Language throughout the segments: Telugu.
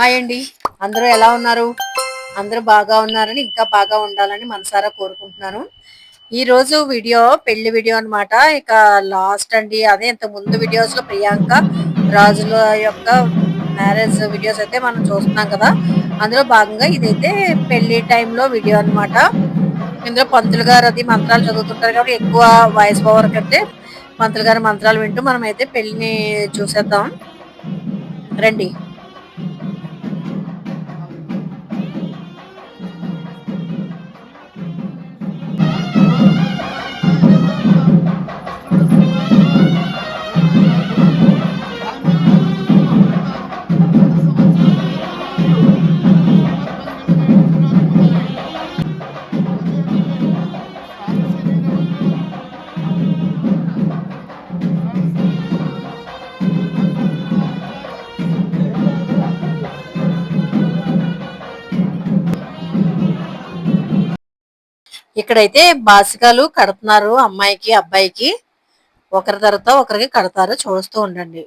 హాయ్ అండి. అందరూ ఎలా ఉన్నారు? అందరూ బాగా ఉన్నారని ఇంకా బాగా ఉండాలని మనసారా కోరుకుంటున్నాను. ఈ రోజు వీడియో పెళ్ళి వీడియో అన్నమాట. ఇక లాస్ట్ అండి. అదే ఇంత ముందు వీడియోస్లో ప్రియాంక రాజుల యొక్క మ్యారేజ్ వీడియోస్ అయితే మనం చూస్తున్నాం కదా. అందులో భాగంగా ఇదైతే పెళ్ళి టైంలో వీడియో అన్నమాట. ఇందులో పంతులు గారు అది మంత్రాలు చదువుతుంటారు కాబట్టి ఎక్కువ వాయిస్ పవర్ కంటే పంతులు గారి మంత్రాలు వింటూ మనం అయితే పెళ్ళిని చూసేద్దాం. రండి. ఇక్కడైతే బాసికాలు కడుతున్నారు అమ్మాయికి అబ్బాయికి. ఒకరి తర్వాత ఒకరికి కడతారు చూస్తూ ఉండండి.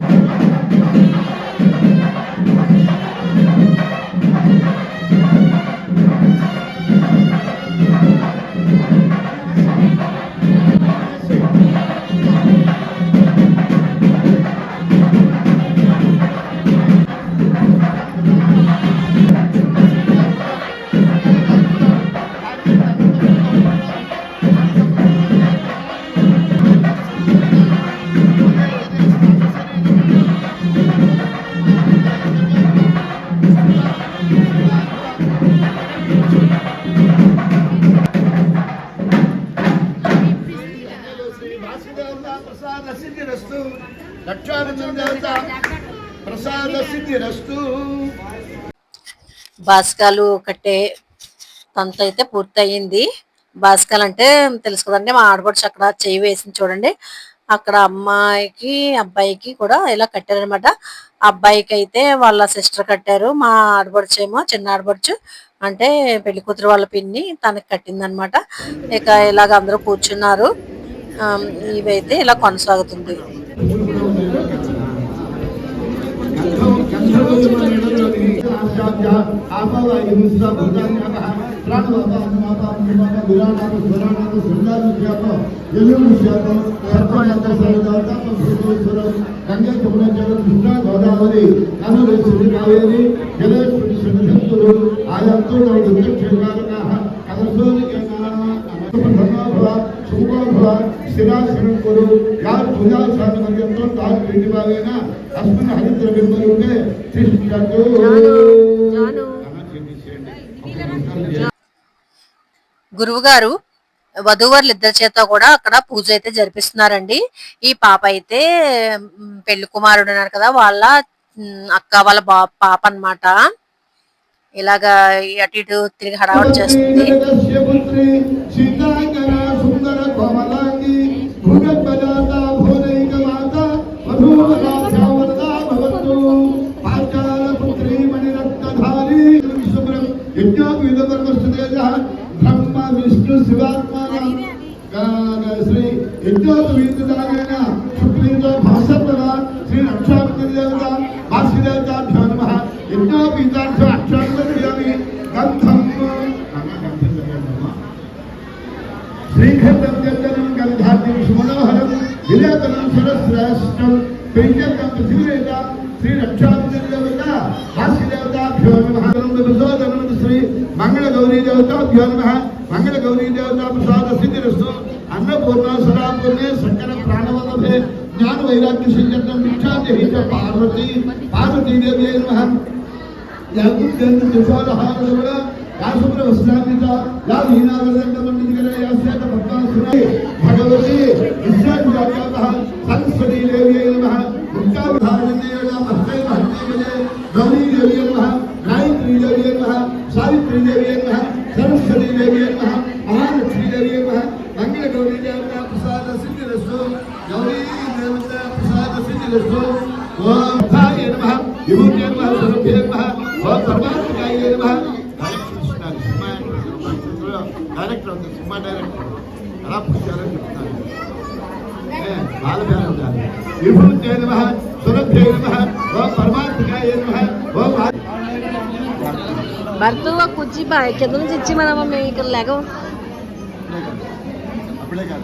బాస్కాలు కట్టే తంత అయితే పూర్తయింది. బాస్కాలు అంటే తెలుసు కదండి మా ఆడపడుచు అక్కడ చేయి వేసింది చూడండి. అక్కడ అమ్మాయికి అబ్బాయికి కూడా ఇలా కట్టారనమాట అబ్బాయికి అయితే వాళ్ళ సిస్టర్ కట్టారు మా ఆడపడుచు ఏమో చిన్న ఆడపడుచు అంటే పెళ్ళి కూతురు వాళ్ళ పిన్ని తనకి కట్టిందనమాట ఇక ఇలాగ అందరూ కూర్చున్నారు. ఇవైతే ఇలా కొనసాగుతుంది. గోదావరి కనులు కావేరి జలేశ్వరి శంకులు ఆయంతో స్థిరాశ్రమం కొడు యార్ పూజాశాల పర్యంతం తాను పిండి భాగేన అస్మిన్ హరిద్ర బింబరుడే తిష్టతు గురువు గారు వధూవరులు ఇద్దరి చేత కూడా అక్కడ పూజ అయితే జరిపిస్తున్నారండి. ఈ పాప అయితే పెళ్ళి కుమారుడు ఉన్నారు కదా వాళ్ళ అక్క వాళ్ళ బా పాప అన్నమాట ఇలాగా అటు ఇటు తిరిగి హడావడి చేస్తుంది. యజ్ఞోపవిధపరమస్తుతేజ బ్రహ్మ విష్ణు శివాత్మానం శ్రీ యజ్ఞోపవీతదాయన శుక్లింగ భాషత్వద శ్రీ రక్షాపతి దేవత భాస్యదేవతాభ్యో నమ. యజ్ఞోపీతార్థ అక్షాపతి గంధం శ్రీఖండం చందనం గంధాద్యం సుమనోహరం విలేతనం సురశ్రేష్టం పెంచకం శ్రీ రక్షాదేవత హాస్యదేవతాభ్యో నమః ప్రసోదనం శ్రీ మంగళ గౌరీ దేవతాభ్యో నమః మంగళ గౌరీ దేవతా ప్రసాద సిద్ధిరస్తు అన్నపూర్ణ సదాపూర్ణే సకల ప్రాణవల్లభే జ్ఞాన వైరాగ్య సంజనం విఖ్యాతి పార్వతి పార్వతీదేవి నమః. యాగుత్యంత త్రిశూలహారముల యాసుప్ర వస్త్రాన్విత యా వీణావదండ మండికర యాస్యాత పద్మాసురే భగవతి విశ్వామిత్రాభ్యాతః సరస్వతీ దేవ్యై నమః. దుర్గావిధారణే నమః మహత్యే గౌరీ దేవ్యై సావిత్రీ దేవ్యై నమః సరస్వతీ దేవ్యై నమః మహాలక్ష్మీ దేవ్యై నమః మంగళ గౌరీ దేవత ప్రసాద సిద్ధిరస్తు గౌరీ దేవత ప్రసాద సిద్ధిరస్తు. ఓం ధాయ నమః విభూతే నమః స్వరూపే నమః ఓం పరమాత్మకాయ డైరెక్టర్ ఉంది సినిమా డైరెక్టర్. ఎలా పుష్టారని చెప్తాను బాలభ్యానం విభూతే నమః స్వరూపే నమః పరమాత్మకాయ భర్త కుర్చీ బా- కింద నుంచి ఇచ్చి మనం మేము ఇక్కడ లేక అప్పుడే కాదు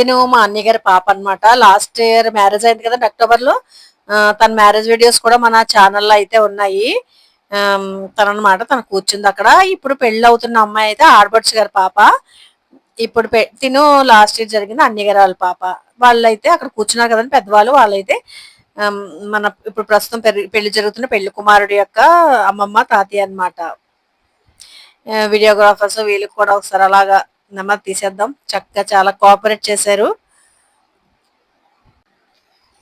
తిను మా అన్నయ్య గారి పాప అనమాట లాస్ట్ ఇయర్ మ్యారేజ్ అయింది కదా అక్టోబర్లో. తన మ్యారేజ్ వీడియోస్ కూడా మన ఛానల్లో అయితే ఉన్నాయి. తన తను కూర్చుంది అక్కడ. ఇప్పుడు పెళ్ళి అవుతున్న అమ్మాయి అయితే ఆడబడ్స్ గారి పాప. ఇప్పుడు పె- తిను లాస్ట్ ఇయర్ జరిగింది అన్నయ్యగారి వాళ్ళ పాప. వాళ్ళైతే అక్కడ కూర్చున్నారు కదండి పెద్దవాళ్ళు. వాళ్ళైతే మన ఇప్పుడు ప్రస్తుతం పెళ్ళి జరుగుతున్న పెళ్ళి కుమారుడి యొక్క అమ్మమ్మ తాతయ్య అన్నమాట. వీడియోగ్రాఫర్స్ వీళ్ళకి కూడా ఒకసారి అలాగా నెమ్మది తీసేద్దాం. చక్కగా చాలా కోఆపరేట్ చేశారు.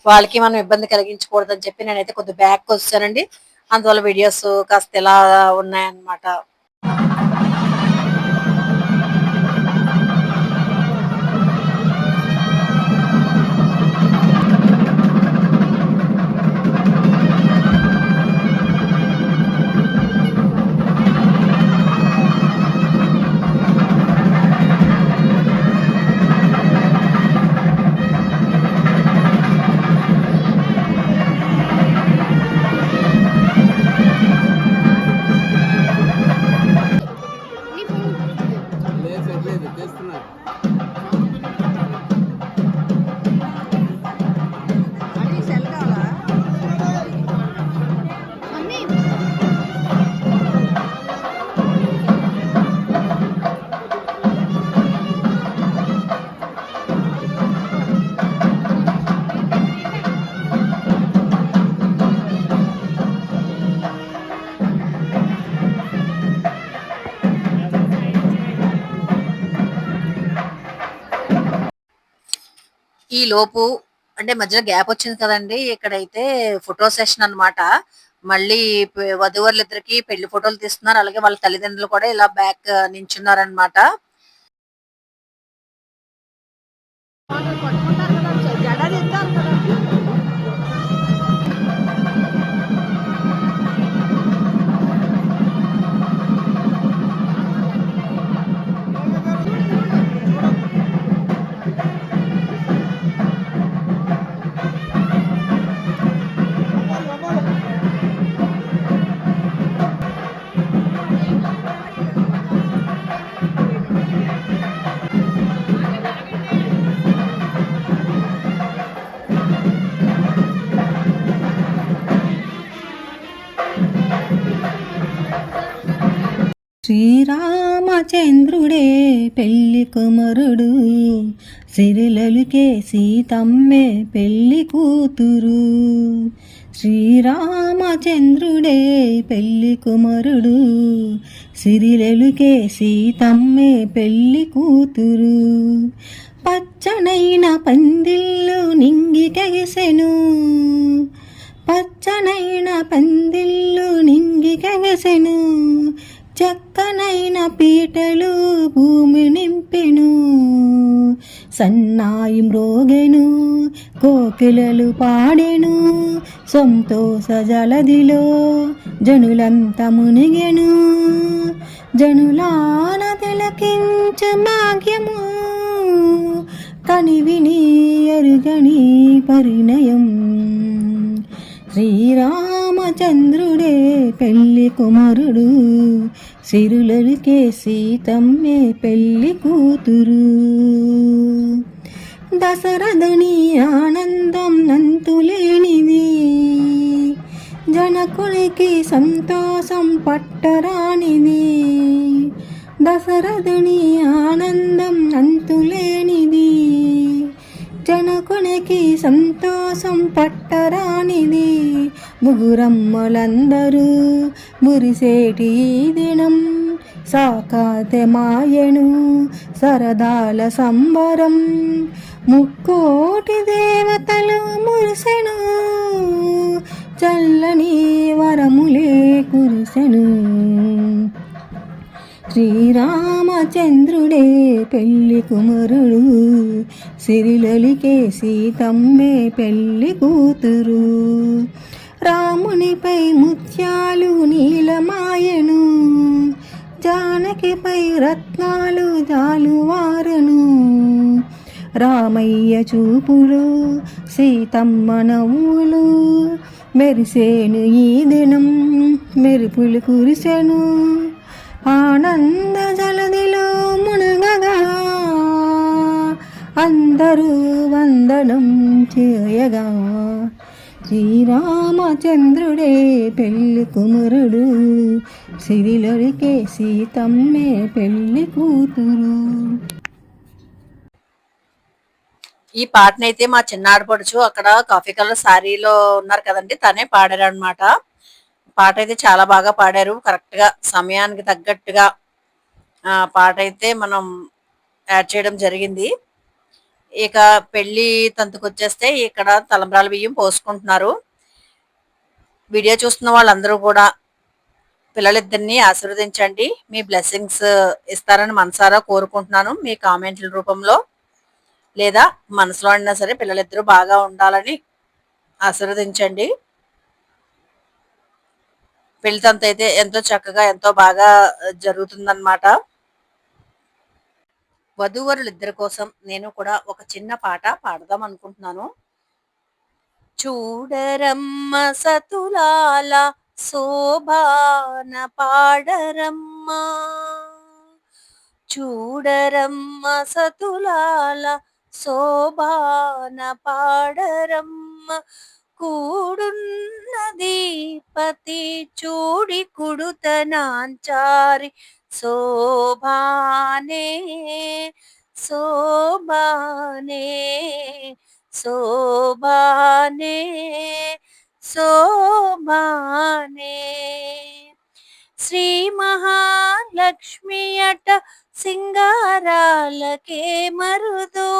వాళ్ళకి మనం ఇబ్బంది కలిగించకూడదని చెప్పి నేనైతే కొద్ది బ్యాక్ వచ్చానండి అందువల్ల వీడియోస్ కాస్త ఇలా ఉన్నాయన్నమాట. లోపు అంటే మధ్యలో గ్యాప్ వచ్చింది కదండి ఇక్కడైతే ఫోటో సెషన్ అన్నమాట. మళ్ళీ ప- ఇద్దరికి పెళ్ళి ఫోటోలు తీస్తున్నారు. అలాగే వాళ్ళ తల్లిదండ్రులు కూడా ఇలా బ్యాక్ నించున్నారు చంద్రుడే శ్రీరామచంద్రుడే పెళ్ళి కుమరుడు. సిరిలలుకే సీతమ్మే పెళ్ళి కూతురు. శ్రీరామచంద్రుడే పెళ్ళి కుమరుడు. సిరిలలుకే సీతమ్మే పెళ్ళి కూతురు. పచ్చనైన పందిళ్ళు నింగి కగసెను పచ్చనైన పందిళ్ళు నింగి కగసెను తనైన పీటలు భూమి నింపెను. సన్నాయి మ్రోగెను కోకిలలు పాడెను. సంతోష జలదిలో జనులంత మునిగెను. జనులాన తిలకించ భాగ్యము కనివిని ఎరుగని పరిణయం. శ్రీరామచంద్రుడే పెళ్ళి కుమారుడు. సిరులలికే సీతమ్మే పెళ్ళి కూతురు. దశరథుని ఆనందం నంతులేనిది. జనకునికి సంతోషం పట్టరానిది. దశరథుని ఆనందం అంతులేనిది జనకునికి సంతోషం పట్టరానిది. ముగురమ్మలందరూ మురిసేటి దినం. సాకాతే మాయను సరదాల సంబరం. ముక్కోటి దేవతలు మురిసెను చల్లని వరములే కురిసెను. శ్రీరామచంద్రుడే పెళ్ళి కుమారుడు. సిరిలలికే సీతమ్మే పెళ్ళి కూతురు. రామునిపై ముత్యాలు నీలమాయను. జానకిపై రత్నాలు జాలువారను. రామయ్య చూపులు సీతమ్మ నవ్వులు. మెరిసేను ఈ దినం మెరుపులు కురిసెను. ఆనంద జలదిలో మునగగా. అందరూ వందనం చేయగా. శ్రీరామచంద్రుడే పెళ్ళి కుమారుడు. సిరిలొరికే సీతమ్మే పెళ్ళి కూతురు. ఈ పాటనైతే మా చిన్నాడు ఆడపడుచు అక్కడ కాఫీ కలర్ శారీలో ఉన్నారు కదండి తనే పాడారు అనమాట పాట అయితే చాలా బాగా పాడారు. కరెక్ట్గా సమయానికి తగ్గట్టుగా పాట అయితే మనం యాడ్ చేయడం జరిగింది. ఇక పెళ్ళి తంతుకు వచ్చేస్తే ఇక్కడ తలంబ్రాల బియ్యం పోసుకుంటున్నారు. వీడియో చూస్తున్న వాళ్ళందరూ కూడా పిల్లలిద్దరిని ఆశీర్వదించండి. మీ బ్లెస్సింగ్స్ ఇస్తారని మనసారా కోరుకుంటున్నాను. మీ కామెంట్ల రూపంలో లేదా మనసులో అయినా సరే పిల్లలిద్దరూ బాగా ఉండాలని ఆశీర్వదించండి. పెళ్ళితంత అయితే ఎంతో చక్కగా ఎంతో బాగా జరుగుతుందన్నమాట. వధూవరులు ఇద్దరి కోసం నేను కూడా ఒక చిన్న పాట పాడదాం అనుకుంటున్నాను. చూడరమ్మ సతులాల శోభాన పాడరమ్మ. చూడరమ్మ సతులాల శోభాన పాడరమ్మ. కూడున్నది పతి చూడి కుడుతనాంచారి శోభానే శోభానే శోభానే శోభానే. శ్రీ మహాలక్ష్మి అట సింగారాలకే మరుదు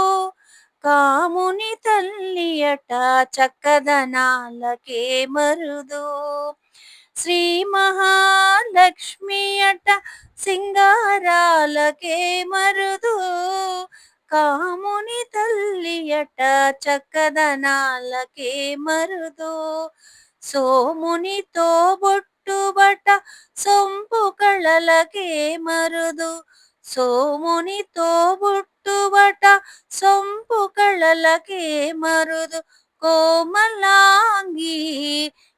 కాముని తల్లి అట చక్కదనాలకే మరుదు. శ్రీ మహాలక్ష్మి అట సింగారాలకే మరుదు. కాముని తల్లి అట చక్కదనాలకే మరుదు. సోమునితో బొట్టుబట సొంపు కళలకే మరుదు. సోమునితో చుట్టువట సొంపు కళలకే మరుదు కోమలాంగి.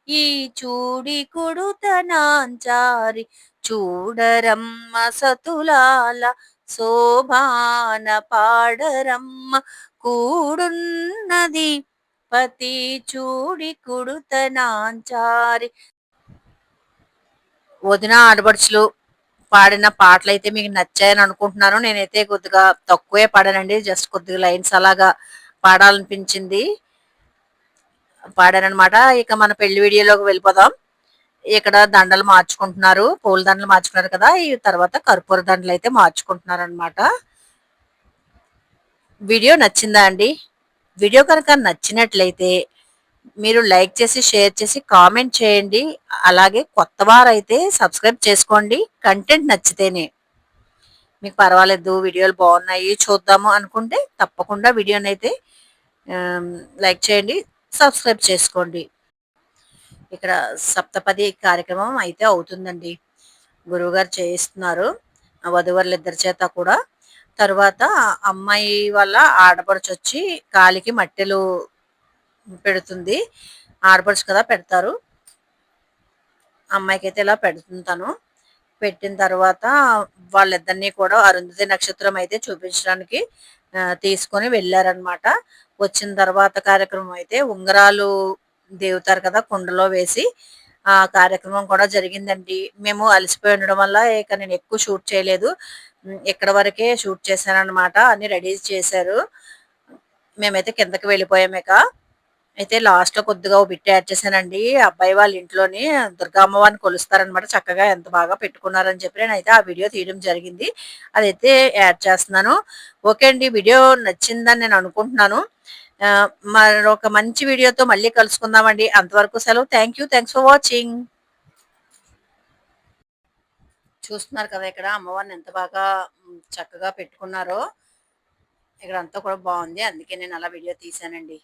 ఈ చూడి కుడుతనాంచారి చూడరమ్మ సతులాల శోభాన పాడరమ్మ కూడున్నది. పతి చూడి కుడుతనాంచారి. వదిన ఆడబడుచులు పాడిన పాటలు అయితే మీకు నచ్చాయని అనుకుంటున్నాను. నేనైతే కొద్దిగా తక్కువే పాడానండి. జస్ట్ కొద్దిగా లైన్స్ అలాగా పాడాలనిపించింది. పాడానమాట ఇక మన పెళ్ళి వీడియోలోకి వెళ్ళిపోదాం. ఇక్కడ దండలు మార్చుకుంటున్నారు. పూల దండలు మార్చుకున్నారు కదా. ఈ తర్వాత కర్పూర దండలు అయితే మార్చుకుంటున్నారు అనమాట వీడియో నచ్చిందా అండి? వీడియో కనుక నచ్చినట్లయితే మీరు లైక్ చేసి షేర్ చేసి కామెంట్ చేయండి. అలాగే కొత్త వారైతే సబ్స్క్రైబ్ చేసుకోండి. కంటెంట్ నచ్చితేనే. మీకు పర్వాలేదు వీడియోలు బాగున్నాయి చూద్దాము అనుకుంటే తప్పకుండా వీడియోని అయితే లైక్ చేయండి సబ్స్క్రైబ్ చేసుకోండి. ఇక్కడ సప్తపది కార్యక్రమం అయితే అవుతుందండి. గురువుగారు చేయిస్తున్నారు. ఆ వధువరులు ఇద్దరి చేత కూడా. తర్వాత అమ్మాయి వల్ల ఆడపడుచొచ్చి కాలికి మట్టెలు పెడుతుంది. ఆడపడుచు కదా పెడతారు. అమ్మాయికి అయితే ఇలా పెడుతుంటాను పెట్టిన తర్వాత వాళ్ళిద్దరినీ కూడా అరుంధతి నక్షత్రం అయితే చూపించడానికి తీసుకొని వెళ్ళారనమాట వచ్చిన తర్వాత కార్యక్రమం అయితే ఉంగరాలు దేవుతారు కదా కుండలో వేసి ఆ కార్యక్రమం కూడా జరిగిందండి. మేము అలసిపోయి ఉండడం వల్ల ఇక నేను ఎక్కువ షూట్ చేయలేదు. ఇక్కడ వరకే షూట్ చేశాను అనమాట అన్ని రెడీ చేశారు. మేమైతే కిందకి వెళ్ళిపోయాం ఇక. అయితే లాస్ట్లో కొద్దిగా ఓ బిట్ యాడ్ చేశానండి. అబ్బాయి వాళ్ళ ఇంట్లోని దుర్గా అమ్మవారిని కొలుస్తారనమాట చక్కగా ఎంత బాగా పెట్టుకున్నారని చెప్పి నేనైతే ఆ వీడియో తీయడం జరిగింది. అదైతే యాడ్ చేస్తున్నాను. ఓకే అండి వీడియో నచ్చిందని నేను అనుకుంటున్నాను. మరొక మంచి వీడియోతో మళ్ళీ కలుసుకుందామండి. అంతవరకు సెలవు. Thank you thanks for watching చూస్తున్నారు కదా ఇక్కడ అమ్మవారిని ఎంత బాగా చక్కగా పెట్టుకున్నారో. ఇక్కడ అంతా కూడా బాగుంది. అందుకే నేను అలా వీడియో తీశానండి.